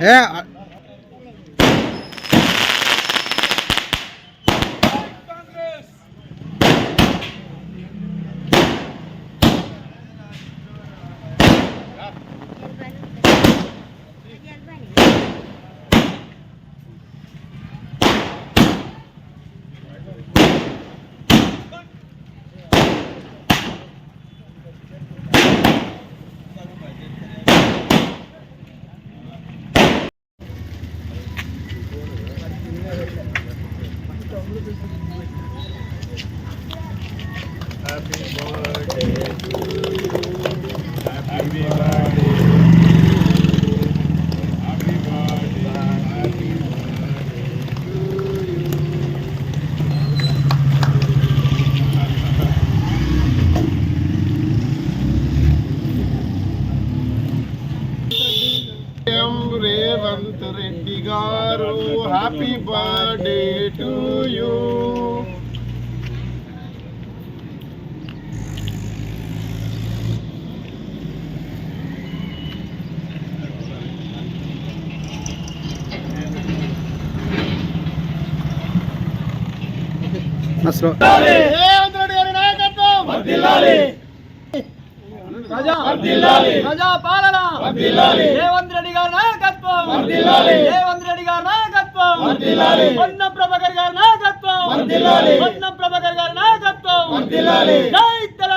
ఏ రేవంత్ రెడ్డి గారు happy birthday to you అసలు రేవంత్ రెడ్డి గారి నాయకత్వం. రేవంత్ రెడ్డి గారి నాయకత్వం. పొన్నం ప్రభాకర్ గారి నాయకత్వం. పొన్నం ప్రభాకర్ గారి నాయకత్వం. జై Telangana.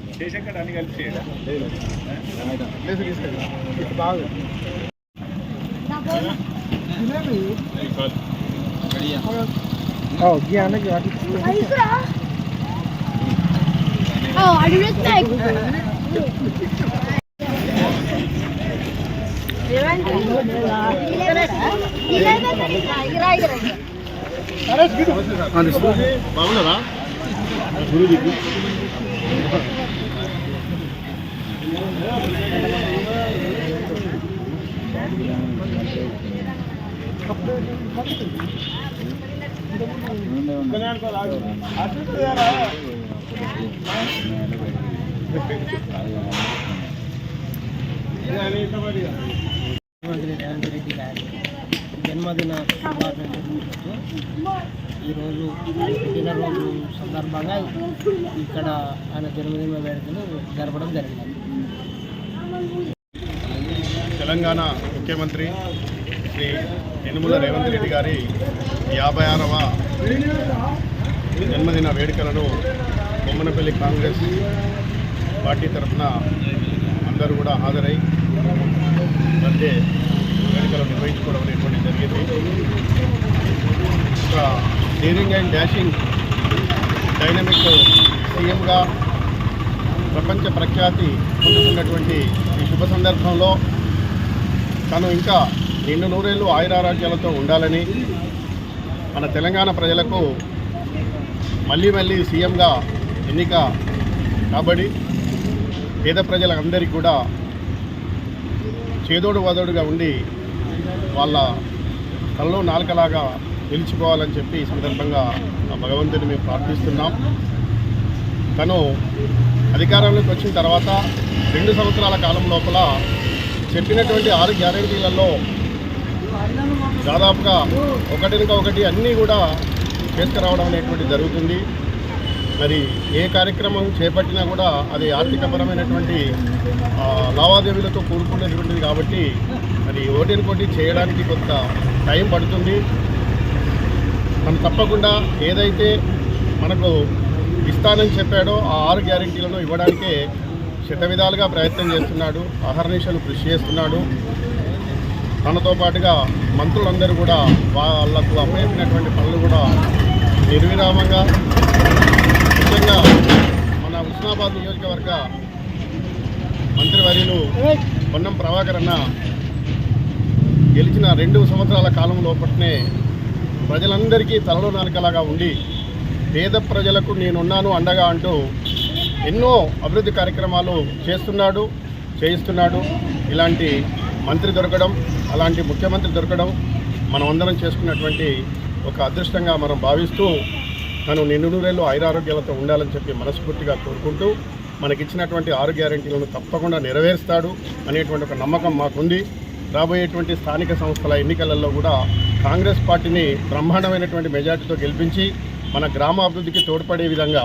Oh, I didn't think. బాగున్నారా ముఖ్యమంత్రి రేవంత్ రెడ్డి గారి జన్మదిన శుభాకాంక్షలు ఈరోజు పుట్టినరోజు సందర్భంగా ఇక్కడ ఆయన జన్మదిన వేడుకలు జరపడం జరిగింది. తెలంగాణ ముఖ్యమంత్రి శ్రీ యనుమల రేవంత్ రెడ్డి గారి యాభై ఆరవ జన్మదిన వేడుకలను బొమ్మనపల్లి కాంగ్రెస్ పార్టీ తరఫున అందరూ కూడా హాజరై మధ్య వేడుకలు నిర్వహించుకోవడం అనేటువంటి జరిగింది. ఒక డేరింగ్ అండ్ డాషింగ్ డైనమిక్ సీఎంగా ప్రపంచ ప్రఖ్యాతి పొందుతున్నటువంటి ఈ శుభ సందర్భంలో తను ఇంకా నిండు నూరేళ్ళు ఆయురారోగ్యాలతో ఉండాలని మన తెలంగాణ ప్రజలకు మళ్ళీ మళ్ళీ సీఎంగా ఎన్నిక కాబడి పేద ప్రజలందరికీ కూడా చేదోడు వదోడుగా ఉండి వాళ్ళ కల్లో నాలుకలాగా నిలిచిపోవాలని చెప్పి ఈ సందర్భంగా భగవంతుని మేము ప్రార్థిస్తున్నాం. తను అధికారంలోకి వచ్చిన తర్వాత రెండు సంవత్సరాల కాలం లోపల చెప్పినటువంటి ఆరు గ్యారంటీలలో దాదాపుగా ఒకటినక ఒకటి అన్నీ కూడా చేసుకురావడం అనేటువంటి జరుగుతుంది. మరి ఏ కార్యక్రమం చేపట్టినా కూడా అది ఆర్థికపరమైనటువంటి లావాదేవీలతో కూడుకున్నటువంటిది కాబట్టి మరి ఓటిని కొట్టి చేయడానికి కొంత టైం పడుతుంది. మనం తప్పకుండా ఏదైతే మనకు ఇస్తానని చెప్పాడో ఆ ఆరు గ్యారంటీలను ఇవ్వడానికే శత విధాలుగా ప్రయత్నం చేస్తున్నాడు అహర్నిశలు కృషి చేస్తున్నాడు. తనతో పాటుగా మంత్రులందరూ కూడా వాళ్ళకు అప్పచెప్పినటువంటి పనులు కూడా నిర్విరామంగా ముఖ్యంగా మన హుస్నాబాద్ నియోజకవర్గ మంత్రివర్యులు పొన్నం ప్రభాకర్ అన్న గెలిచిన రెండు సంవత్సరాల కాలం లోపలనే ప్రజలందరికీ తలలో నాలుకలాగా ఉండి పేద ప్రజలకు నేనున్నాను అండగా అంటూ ఎన్నో అభివృద్ధి కార్యక్రమాలు చేస్తున్నాడు చేయిస్తున్నాడు. ఇలాంటి మంత్రి దొరకడం అలాంటి ముఖ్యమంత్రి దొరకడం మనం అందరం చేసుకున్నటువంటి ఒక అదృష్టంగా మనం భావిస్తూ తను నిన్నురేళ్ళు ఆయురారోగ్యాలతో ఐరారోగ్యాలతో ఉండాలని చెప్పి మనస్ఫూర్తిగా కోరుకుంటూ మనకిచ్చినటువంటి ఆరు గ్యారెంటీలను తప్పకుండా నెరవేరుస్తాడు అనేటువంటి ఒక నమ్మకం మాకుంది. రాబోయేటువంటి స్థానిక సంస్థల ఎన్నికలలో కూడా కాంగ్రెస్ పార్టీని బ్రహ్మాండమైనటువంటి మెజార్టీతో గెలిపించి మన గ్రామాభివృద్ధికి తోడ్పడే విధంగా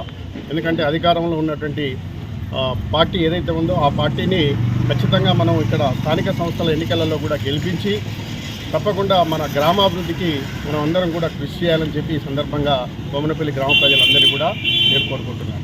ఎందుకంటే అధికారంలో ఉన్నటువంటి పార్టీ ఏదైతే ఉందో ఆ పార్టీని ఖచ్చితంగా మనం ఇక్కడ స్థానిక సంస్థల ఎన్నికలలో కూడా గెలిపించి తప్పకుండా మన గ్రామాభివృద్ధికి మనం అందరం కూడా కృషి చేయాలని చెప్పి ఈ సందర్భంగా బొమ్మనపల్లి గ్రామ ప్రజలందరినీ కూడా నేను కోరుకుంటున్నాను.